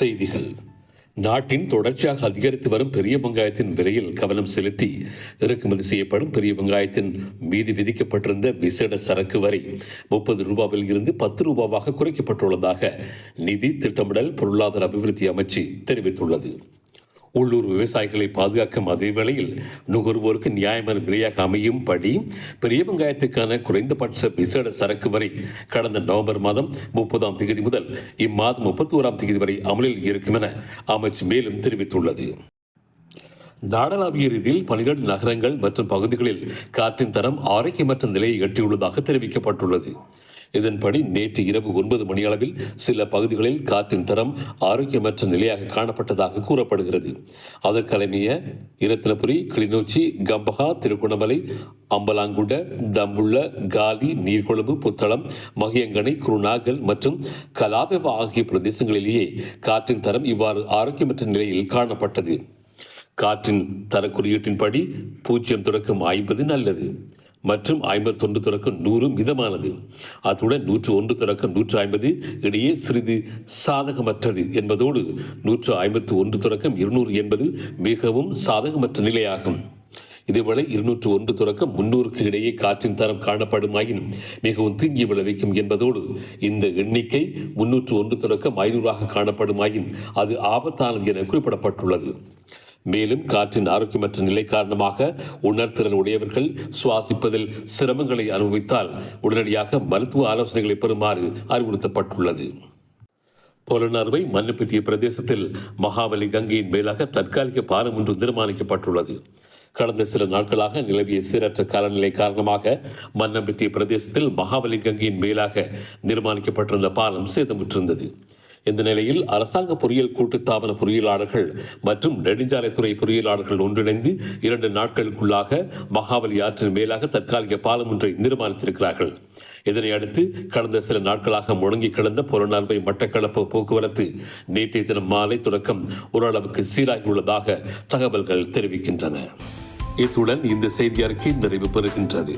செய்திகள். நாட்டின் தொடர்ச்சியாக அதிகரித்து வரும் பெரிய வெங்காயத்தின் விலையில் கவனம் செலுத்தி இறக்குமதி செய்யப்படும் பெரிய வெங்காயத்தின் மீது விதிக்கப்பட்டிருந்த விசேட சரக்கு வரி முப்பது ரூபாவில் இருந்து பத்து ரூபாவாக குறைக்கப்பட்டுள்ளதாக நிதி திட்டமிடல் பொருளாதார அபிவிருத்தி அமைச்சு தெரிவித்துள்ளது. உள்ளூர் விவசாயிகளை பாதுகாக்கும் அதே வேளையில் நுகர்வோருக்கு நியாயமான விலையாக அமையும் படி பெரிய வெங்காயத்துக்கான குறைந்தபட்ச விசேட சரக்கு வரை கடந்த நவம்பர் மாதம் முப்பதாம் தேதி முதல் இம்மாதம் முப்பத்தி ஓராம் தேதி வரை அமலில் இருக்கும் என அமைச்சு மேலும் தெரிவித்துள்ளது. நாடளாவிய ரீதியில் பனிரெண்டு நகரங்கள் மற்றும் பகுதிகளில் காற்றின் தரம் ஆரோக்கியமற்ற நிலையை எட்டியுள்ளதாக தெரிவிக்கப்பட்டுள்ளது. இதன்படி நேற்று இரவு ஒன்பது மணியளவில் சில பகுதிகளில் காற்றின் தரம் ஆரோக்கியமற்ற நிலையாக காணப்பட்டதாக கூறப்படுகிறது. அதற்கலமைய இரத்தினபுரி கிளிநொச்சி கம்பஹா திருகோணமலை அம்பலாங்குட தம்புள்ள காலி நீர்கொழும்பு புத்தளம் மகியங்கனை குருநாகல் மற்றும் கலாவெவ ஆகிய பிரதேசங்களிலேயே காற்றின் தரம் இவ்வாறு ஆரோக்கியமற்ற நிலையில் காணப்பட்டது. காற்றின் தரக்குறியீட்டின்படி பூஜ்ஜியம் தொடக்கம் ஐம்பது நல்லது. மற்றும் ஐம்பத்தொன்று தொடக்கம் நூறு மிதமானது. அத்துடன் நூற்று ஒன்று தொடக்கம் நூற்று ஐம்பது இடையே சிறிது சாதகமற்றது என்பதோடு நூற்று ஐம்பத்து ஒன்று தொடக்கம் இருநூறு என்பது மிகவும் சாதகமற்ற நிலையாகும். இதேவேளை இருநூற்று ஒன்று தொடக்கம் முன்னூறுக்கு இடையே காற்றின் தரம் காணப்படுமாயின் மிகவும் தீங்கி விளைவிக்கும் என்பதோடு இந்த எண்ணிக்கை முன்னூற்று ஒன்று தொடக்கம் ஐநூறாக காணப்படுமாயின் அது ஆபத்தானது என குறிப்பிடப்பட்டுள்ளது. மேலும் காற்றின் ஆரோக்கியமற்ற நிலை காரணமாக உணர்திறன் உடையவர்கள் சுவாசிப்பதில் சிரமங்களை அனுபவித்தால் உடனடியாக மருத்துவ ஆலோசனைகளை பெறுமாறு அறிவுறுத்தப்பட்டுள்ளது. புலனறுவை மண்ணுப்பட்டிய பிரதேசத்தில் மகாவலி கங்கையின் மேலாக தற்காலிக பாலம் ஒன்று நிர்மாணிக்கப்பட்டுள்ளது. கடந்த சில நாட்களாக நிலவிய சீரற்ற காலநிலை காரணமாக மன்னம்பித்திய பிரதேசத்தில் மகாவலி கங்கையின் மேலாக நிர்மாணிக்கப்பட்டிருந்த பாலம் சேதமுற்றிருந்தது. இந்த நிலையில் அரசாங்க பொறியியல் கூட்டுத்தாபன பொறியியலாளர்கள் மற்றும் நெடுஞ்சாலைத்துறை பொறியியலாளர்கள் ஒன்றிணைந்து இரண்டு நாட்களுக்குள்ளாக மகாவலி ஆற்றின் மேலாக தற்காலிக பாலம் ஒன்றை நிர்மாணித்திருக்கிறார்கள். இதனை அடுத்து கடந்த சில நாட்களாக முடங்கி கிடந்த புலனார்வை மட்டக்களப்பு போக்குவரத்து நேற்றைய தினம் மாலை தொடக்கம் ஓரளவுக்கு சீராகியுள்ளதாக தகவல்கள் தெரிவிக்கின்றன. இத்துடன் இந்த செய்தி அறிக்கை நிறைவு பெறுகின்றது.